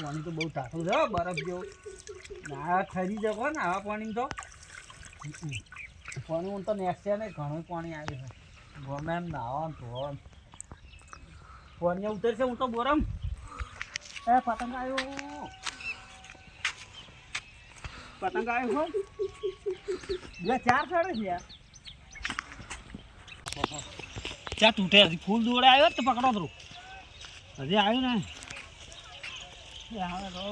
પાણી તો બહુ ટાઢું છે બરફ જેવું. ના ખરી જગો ને આવા પાણી તો. પાણી હું તો નેસ્યા ને ઘણું પાણી આવ્યું છે. ગમે એમ નાવા ધોવા પાણી ઉતરશે, હું તો બોરમ એ, પતંગ આવ્યો. પતંગ આવ્યો હો બે, ચાર ચડે છે યાર ચા તૂટે ફૂલ દોડે આવ્યો તો પકડો તું. હજી આવ્યું ને? તો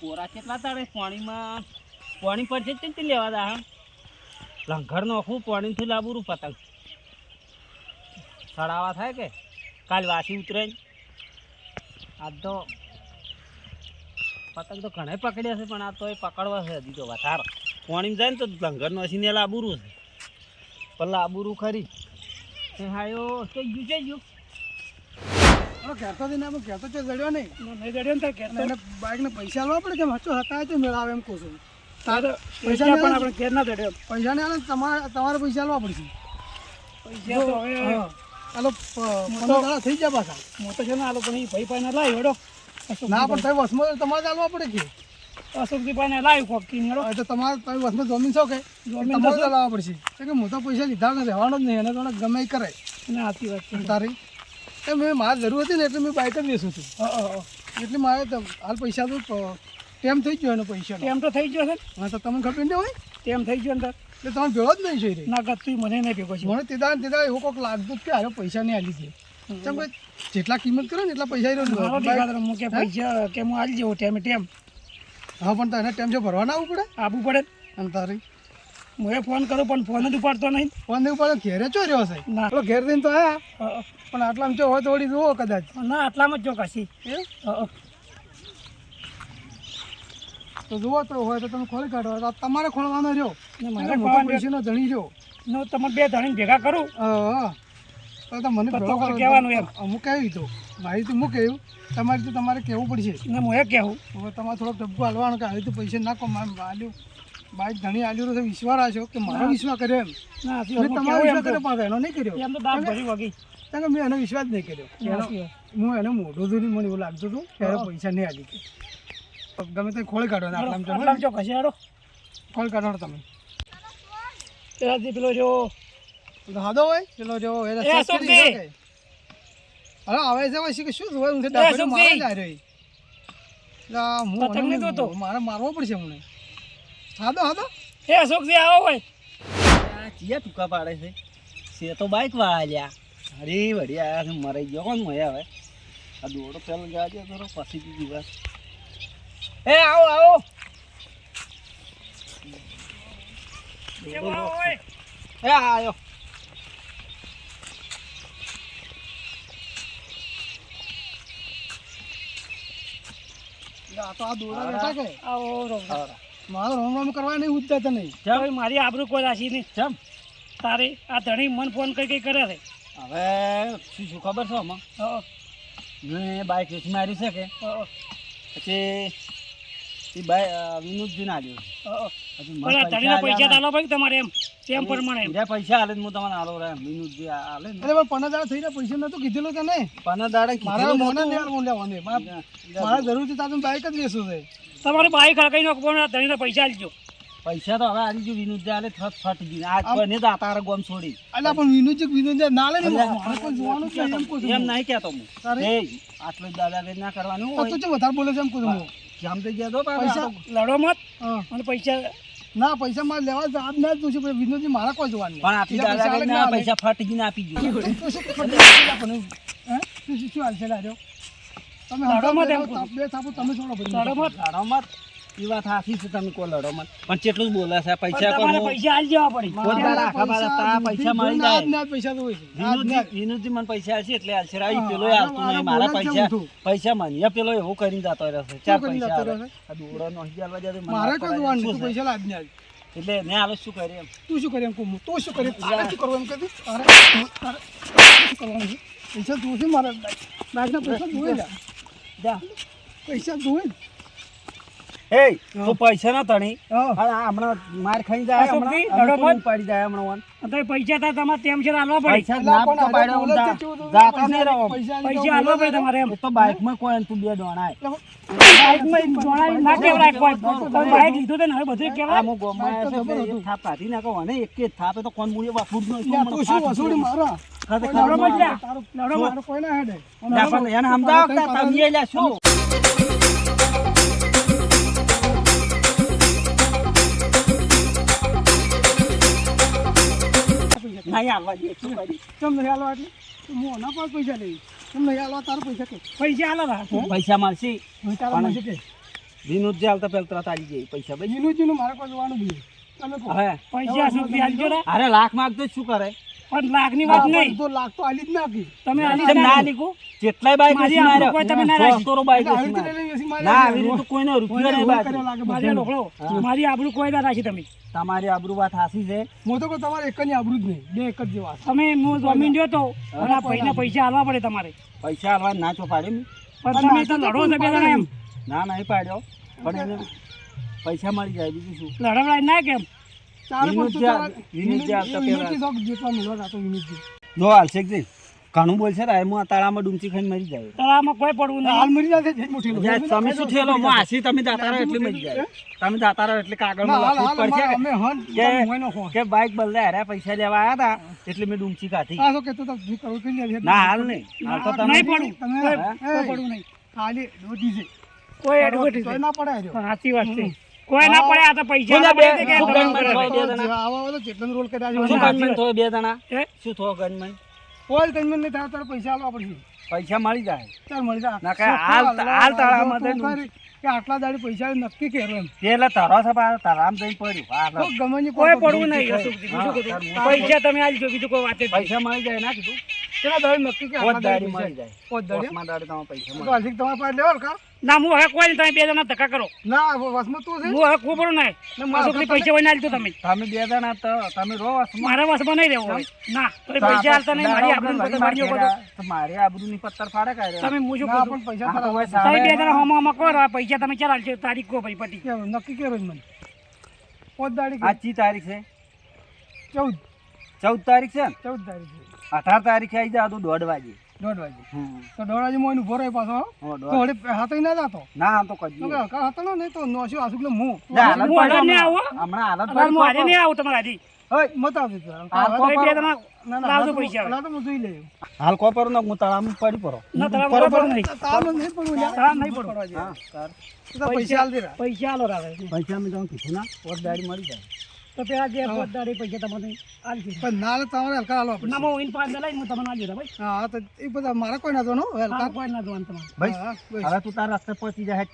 પોરા કેટલા તારે? પાણીમાં પાણી પર છે તે લેવા દા લંઘર નાખવું પાણીથી લાવવું પતંગ. સડાવા થાય કે? કાલ વાસી ઉતરે આ તો પતંગ તો ઘણા પકડ્યા છે, પણ આ તો એ પકડવા છે હજી તો વધારે. પાણીમાં જાય ને તો લંઘર નાસીને લાબુરું છે. પણ લાબુરું ખરી. હાયો કઈ ગયું છે, ગયું. હવે કહેતો હતી ને અમે કહેતો જડ્યો નહીં. નહીં જડ્યો ને તાર ઘેર એને બાઇકને પૈસા આવવા પડે કે હચો હતા તો મેળાવે એમ કહું છું. તારે પૈસા પણ આપણે ઘેર ના જડ્યો પૈસા ને તમારે તમારે પૈસા આવવા પડશે. પૈસા તો હવે હાલો પંદર દાડા થઈ જાય પાછા. હું તો છે ને હાલો પણ એ ભાઈ પાઈને લાવી હેડો. ના પણ તમે વસમાં તમારે ચાલવા પડે કે? અશોકજી પાઈને લાવી કોક કિંગ હેડો. એટલે તમારે તમે વસમાં જમીન છો કે તમારે ચલાવવા લાવવા પડશે. કે હું તો પૈસા લીધા રહેવાનો જ નહીં એને તો ગમે કરે. ને સાચી વાત છે. તારી? એ મેં મારે જરૂર હતી ને એટલે મેં બાઇક જ વેચું છું. એટલે મારે હાલ પૈસા તો ટેમ થઈ ગયો એનો પૈસા ટેમ તો થઈ ગયો છે. ને હા તો તમને ખબર નહીં હોય? ટેમ થઈ ગયો અંદર. એટલે તમે ભેળો જ નહીં છે રે ના ગત તું મને નહીં ભેગો છે મને તેદા ને તેદા એવું કોઈક લાગતું કે હારે પૈસા નહીં આલી દે. કેમ કે જેટલા કિંમત કરે ને એટલા પૈસા હું કે પૈસા કે હું આલી જવું ટેમે ટેમ. હા પણ તો એને ટેમ જો ભરવાના આવવું પડે? આપવું પડે. અને તારી? હું ફોન કર્યો પણ ફોન જ ઉપાડતો નહીં. ફોન નહીં ઉપાડતો ઘેરે ચો રહ્યો છે? ના. પેલો ઘેર દઈને તો આયા. પણ આટલામાં ચો હોય વળી જુઓ કદાચ. ના આટલામાં જ જો કશી. તો જુઓ તો હોય તો તમે ખોલી કાઢો. તો તમારે ખોલવાનો રહ્યો. ને મોટો ધણી રહ્યો. હું તમારે બે ધણી ભેગા કરું? તો તો મને. કહેવાનું એમ. અમુક કહ્યું તો. મારી તો હું કહ્યું તમારી તો તમારે કહેવું પડશે. ને હું એ કહેવું. હવે તમારે થોડોક ડબ્બો હાલવાનો કે આવી તો પૈસા નાખો મારે આલ્યું બાઈક ધણી આલ્યું તો વિશ્વાસ રાખ્યો કે મારો વિશ્વાસ કર્યો એમ? મેં તમારો વિશ્વાસ કર્યો પણ એનો નહીં કર્યો. એમ તો દાંત ભરી વગી. કારણ કે મેં એનો વિશ્વાસ નહીં કર્યો. હું એને મોઢું જોઈને મને એવું લાગતું હતું કે પૈસા નહીં આલી કે ગમે તે ખોળી કાઢો ને આટલા આટલામાં જો કશી ખોળી કાઢો તમે. એનાથી પેલો જો હાદો હોય? પેલો જો એ. હવે આવે છે પછી કે શું જોવે હું મારે મારવો પડશે મને. હાદો હાદો એ અશોકજી આવો ભાઈ. આ ચિયા ટૂંકા પાડે છે. સે તો બાઈક વાળા લ્યા અરે વળી આયા છે મરાઈ ગયો કોણ મોયા હવે? આ દોડો પેલો જાજે કરો પછી બીજી વાત એ આવો આવો. એ આવ્યો આ તો આ દોડા બેઠા કે આવો રો મારો રોમ રોમ કરવા નહીં ઉઠતા તને. હવે મારી આબરૂ કોઈ રાશી નહીં. ચમ. તારે આ ધણી મન ફોન કઈ કઈ કરે રે હવે શું શું ખબર છે આમાં? મેં બાઈક વેચી મારી છે કે? પછી ના પણ પૈસા તાલો ભાઈ તમારે એમ તેમ પ્રમાણે એમ. પૈસા હાલે હું તમને આલો રે વિનોદજી આ હાલે ને. એટલે પણ પંદર દાડા થઈ ગયા પૈસા નતું કીધેલું તને? પંદર દાડે મારા કીધેલું મોને નહોતું. લેવાનું લેવાનું. મારા મારા જરૂર છે તારું બાઈક જ છે. તમારે બાઈક હળગાઈ નાખો પણ આ પૈસા આલજો. પૈસા તો હવે આલી જો વિનોદજી હાલે થત ફટ ગઈ આજ તો આ તારા ગોમ છોડી. અલ્યા પણ વિનુજી વિનોદ ના લે ને મારે કોઈ જોવાનું જ નહીં એમ એમ નહીં કહેતો હું? એ આટલું દાદા ના કરવાનું તું ચમ વધારે બોલે છે એમ હું. જામ થઈ ગયા તો પૈસા લડો મત અને પૈસા ના પૈસા મારે લેવા જ આજ ના જ વિનોદજી મારા કોઈ જોવાનું પણ આપી દાદા ના પૈસા ફાટી ને આપી તું શું હાલ છે લાજો? તમે લડો મત એમ બે થાપો તમે છોડો ભાઈ. લડો મત. લડોમત એ વાત હાથી છે તમે કોઈ લડોમત પણ કેટલું બોલે છે પૈસા કોણ પૈસા આલી જવા પડી. કોઈ દાડા બારા પૈસા મળી જાય. આજ ના આજ પૈસા તો હોય છે. આજ ના વિનોદજી મને પૈસા આલશે એટલે આલશે. રાઈ પેલો આ નહીં મારા બોલે જ છે પૈસા. પૈસા મને. પેલો એવું કરીને જતો રહેશે. ચાર પૈસા આવે. આ દોડો નો હજાર વાગ્યા મારે કોઈ કરવાની શું તું પૈસા લાજ ને એટલે મેં હાલો શું કરી એમ? તું શું કરી એમ હું? તું શું કરી તારે શું તારે કરવાનું પૈસા તું મારા. બાઈકના પૈસા તું જા. જા. પૈસા તું જ. એ પૈસા ના તણી. હા. હમણાં માર ખાઈ જાય હમણાં તું હમણાં તો પૈસા તો તમારે તેમ છે આલવા પડે. પૈસા ના પણ તો આ પાડ્યો બોલે જા- છે કેવું હતું? જાતા નહીં રહો પૈસા પૈસા આલવા પડે તમારે એમ. એ તો બાઇકમાં કોઈ તું બે દોણાય બાઇકમાં જોડાઈ ના કેવડાય કોઈ. બાઇક લીધું તો ને હવે બધું કેવડાય હું ગોમાં બાઇક તો આવ્યો છું, જબર બે એક થાપ એક જ તો કોણ મૂળે નો તું શું મારા? ખાતે લડો મત મારો. લડો મારો કોઈ ના હેડે. પણ એને સમજાવો તમે લે શું? નહીં આવવા દે શું કરી? કેમ નહીં આલવા એટલે? હું ના પાસે પૈસા લઈ. કેમ નહીં આલવા? તારા પૈસા કે? પૈસા આલો રા પૈસા મળશે. હવે તારા પાસે કે? વિનોદ જે હાલતા પેલા તરત આવી જાય પૈસા ભાઈ જીનું-જીનું મારે કોઈ જોવાનું બી તમે પૈસા શું અરે લાખ માગતો શું કરે? પણ લાખની વાત નહીં. તો લાખ તો આલી જ ના આપી. તમે આલી ના ના લીધું જેટલાય બાઈક મારી વેચી કોઈ તમે ના માર્યા. તોરો બાઈક ના આવી રીતે કોઈનો રૂપિયો નહીં લાગે મારી આ ઢોકળો મારી આબરૂ કોઈ ના રાખી તમે. તમારી આબરૂ વાત હાસી છે. હું તો કહું તમારે એક ની આબરૂ જ નહીં બે એક જ જેવા તમે હું જમીન જોયો તો અને આ ભાઈને પૈસા આલવા પડે તમારે. પૈસા હાલવા ના છો પાડે મેં. પણ તમે તો લડો છો બે જણા એમ. ના નહીં પાડ્યો. પણ એને પૈસા મળી જાય બીજું શું? લડવડાય ના કેમ? ચાલે પણ તું વિનોદ તારા- જે- વિનોદ જે આવતા વિનોદ- પહેલા. વિનોદથી શોખ જેટલા મળવા રાતો વિનોદથી. જો હાલશે કે ઘણું બોલશે ને હું તાળામાં ડૂમચી ખાઈને મરી જાય તાળામાં કોઈ પડવું હાલ મરી જાય તમે શું થયેલો હું હાસી તમે દાતા રહો એટલે મરી જાય તમે દાતા રહો એટલે ના, હાલ, હાલ, પડશે કે- હન, કે- તમે મોયનો ખો. કે બાઈક બદલે હારે પૈસા લેવા આવ્યા હતા એટલે મેં ડૂમચી કાઢી આ તો કે હતો, તમે કરવું. ના હાલ નહીં હાલ તો તમે નહીં પડું તમે હા? પડવું નહીં ખાલી દોઢી છે. કોઈ એડવર્ટાઈઝ ના પડે હાર્યો. સાચી વાત છે કોઈ ના પડે આ તો પૈસા બે- પડે. કે શું ધંધો ગણમાં બે જણા? આવા આવા ચેતન રોલ કર્યા. બે જણા? શું થો ગનમેન કોઈ ગનમેન નહીં થાય તારે પૈસા આલવા પડશે. પૈસા મળી જાય. ચાલ મળી જાય. ના કે હાલ- હાલ તાળામાં તો તો કે આટલા દાડી પૈસા નક્કી કેરો એમ. એટલે તારો છે તારામ તારામાં જઈને પડ્યું. હા, તો લો. ગમે કોઈ પડવું નહીં. તાર પૈસા તમે આલજો બીજું કોઈ વાત પૈસા મળી જાય ના કીધું. દાડી નક્કી કે પોત દાડી મળી પૈસા જાય. પોત દાડી? પોતમાં દાડી તમારે પૈસા મળે હાલથી તમારા પાસે લેવા કા? ના હું હવે કોઈ નહીં તમે બે જણા ધક્કા કરો. ના વસમાં તું છે? હું હવે ખૂબ પડું નહીં મારા અશોકની પૈસા હોય ના આલજો તમે. તમે બે જણા તો તમે રો વસમાં. મારા વસમાં નહીં રહેવું હોય ના તો પૈસા આપણે નહીં મારી આબરૂ બધું મારી તો મારી આબરૂની પત્તર ફાડે કાઢે તમે હું શું કહું પૈસા તમે બે. જણા હોમાં હોમાં કરો પૈસા તમે ચાલ આલજો તારીખ કહો ભાઈ પટી. નક્કી કરો મને? પોત દાડી કે તારીખ છે? ચૌદ. ચૌદ તારીખ છે? ચૌદ તારીખ છે. અઢાર તારીખે આવી જાય તો દોઢ વાગે. દોઢ વાગે. તો દોઢ વાગે મોય ઊભો રહ્યો પાછો. તો દોઢ. હાથે ના જાતો? ના આમ તો તો કદી કે હતો ને તો નોસ્યો આસુ એટલે હું ના, હું પડી હાલત નહીં હમણાં. આવું. હમણાં હાલત પર હું પડી હારે નહીં તમારા આજી ઓય મત આવજો તું. હાલ તો કો બે પર- ના ના લાવજો પૈસા. હવે. તો હું જોઈ લઉં હાલ કો પર હું તળાવમાં પડી પરો ના તળાવ પર નહીં. તાવ નહીં પડવું યાર. તળાવ નહીં પડવું. હા સર પૈસા આલ દે પૈસા આલો રાવે. પૈસા મે તમને કીધું ના ઓર દાડી મળી જાય. તો પેલા જે પોતદારી પૈસા તમને આલજો. પણ ના તમારે હલકા આલો. ના હું ઇન પાંચ લઈને હું તમને આલજો ભાઈ. હા તો એ બધા મારા કોઈ ના જોનો હલકા કોઈ ના જોન તમારે. ભાઈ હવે તું તાર રસ્તે પહોંચી જાય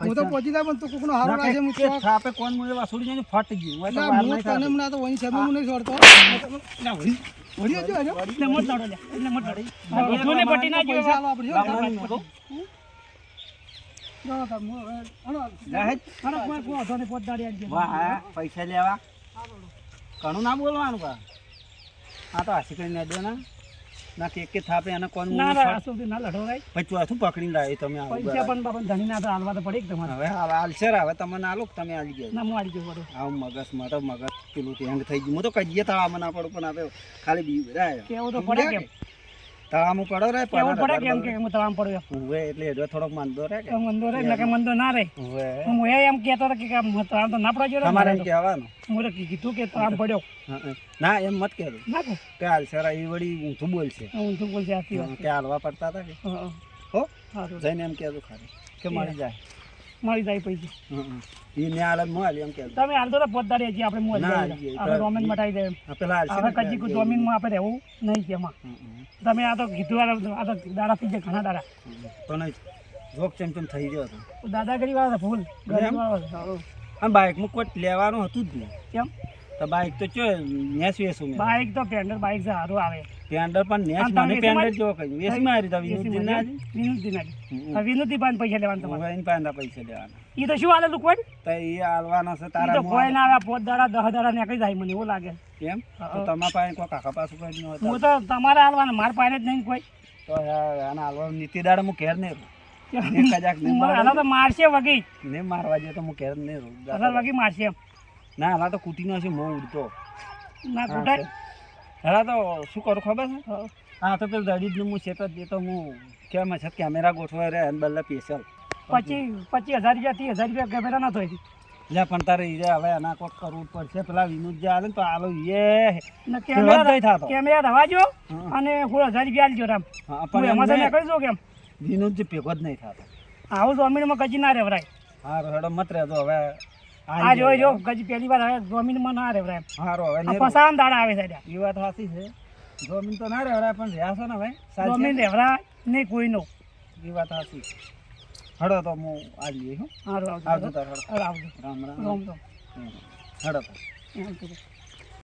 હું તો પહોંચી જાય પણ તું કોકનો હારો રાખે હું થાપે કોણ મુએ વાસુડી જઈને ફટ ગયું. હું તો વાર હું નહીં તને ના તો વહી છે હું નહીં છોડતો. ના, વળી- વડીયો જો આજો એટલે મત લડો એટલે મત લડો જોને પટી ના ગયો. જો તમે, હલો. કોઈ આલજો. વાહ, પૈસા લેવા. ઘણું ના બોલવાનું કા? આ તો હાસી કરીને દે ના. ના કે કે થાપે અને કોણ ના ના આ સુધી ના લડો ભાઈ પછી ચોથું પકડીને લાવી તમે આવું પૈસા પણ બાપા ધણી ના તો હાલવા તો પડે તમારે. હવે હવે હાલશે હવે તમે ના લો તમે આવી ગયો. ના હું આલી જવું પડે મગસ મગજમાં તો મગજ પેલું હેંગ થઈ ગયું. હું તો કહીએ તળાવમાં ના પડું પણ હવે ખાલી બી રહ્યા કેવું તો પડે કેમ? તળાવમાં પડો રે કેવું પડે કેમ કે હું તમામ પડ્યો ઉવે એટલે હેડો થોડોક મંદો રે કે. મંદો રે ને કે મંદો ના રે ઉવે. હું એ એમ કહેતો હતો કે આમ તામ તો ના જોઈએ તમારે એમ કહેવાનું? તો કીધું કે તામ પડ્યો. ના એમ મત કહેવું ના કે હાલશે સરા એ વળી ઊંધું બોલશે. હું તું બોલશે વાત કે હાલવા પડતા હતા કે? હા, હા. હો? જઈને એમ કહેતું ખાલી. કે મળી જાય. મળી જાય પૈસા. ઈ ને હાલત હું એમ તમે હાલ તો પોતદાર હજી આપણે મોજ આપણે ડોમેન મટાઈ દે પેલા હવે કજી કે- ડોમેનમાં આપણે રહેવું નહીં કે એમાં. તમે આ તો કીધું આ- તો દાડા થઈ જાય ઘણા દાડા. તો નહીં જોક ચમ ચમ થઈ ગયો હતો. દાદાગીરી વાળા ફૂલ ગરીબ બાઇક બાઇકમાં કોઈ લેવાનું હતું જ નહીં. કેમ? તો બાઇક તો ચો નેસ વેસું બાઇક તો પેન્ડર બાઇક સારું આવે. પેન્ડર પણ નેસ તમે મને પેન્ડર જો કહ્યું વેસી મારી તો વિનોદજી ના જ. વિનોદજી ના હમ. હવે વિનોદજી પાસે પૈસા લેવાના તમારે. હું પાન પાસે લેવાના. એ તો શું હાલે લુકવાડ તો ઈ હાલવાના છે તારા તો કોઈ ના આવે પોત દાડા દહ દાડા નીકળી જાય મને એવું લાગે. એમ તો તમારા પાસે કોઈ કાકા પાસે કોઈ ન હું તો તમારે હાલવાના માર પાસે જ નહીં કોઈ. તો આના હાલવા નીતિ દાડે હું ઘેર નહીં ને કજાક ને તો મારશે વગી. ને મારવા જાય તો હું ઘેર નહીં વગી મારશે ના હાલા તો કૂટીનો છે મો ઉડતો. ના કૂટાય. છે. તો શું કરું ખબર છે? હા. તો પેલું દડીજનું હું છે તો એ તો હું કેમ છે? કેમેરા ગોઠવા રે અને બલ્લે પેશલ પચીસ પચીસ હજાર રૂપિયા ત્રીસ હજાર રૂપિયા કેમેરા ના થઈ લે પણ તારે ઈ હવે આના કોક કરવું જ પડશે. પેલા વિનોદ જે આલે તો આલો એ કેમેરા જ હા. અને સોળ હજાર રૂપિયા આલજો રામ. હા પણ એમાં તમે દો કેમ? વિનોદ જે ભેગો જ નહીં થતો. આવું જમીનમાં કચી ના રેવરાય હારો રડો મત રહેજો. હવે આ જો જો ગજ પહેલી વાર હવે જમીનમાં ના રેવરાય હારો હવે પસામ દાડા આવે છે એ વાત સાચી છે. જમીન તો ના રહેવાય પણ રહ્યા છે ને હવે જમીન રેવરા નહીં કોઈનો. એ વાત સાચી હડો તો હું આ લઈએ હો. સારું આવજો આવજો રામ રામ. રામ રામ. હડો તો.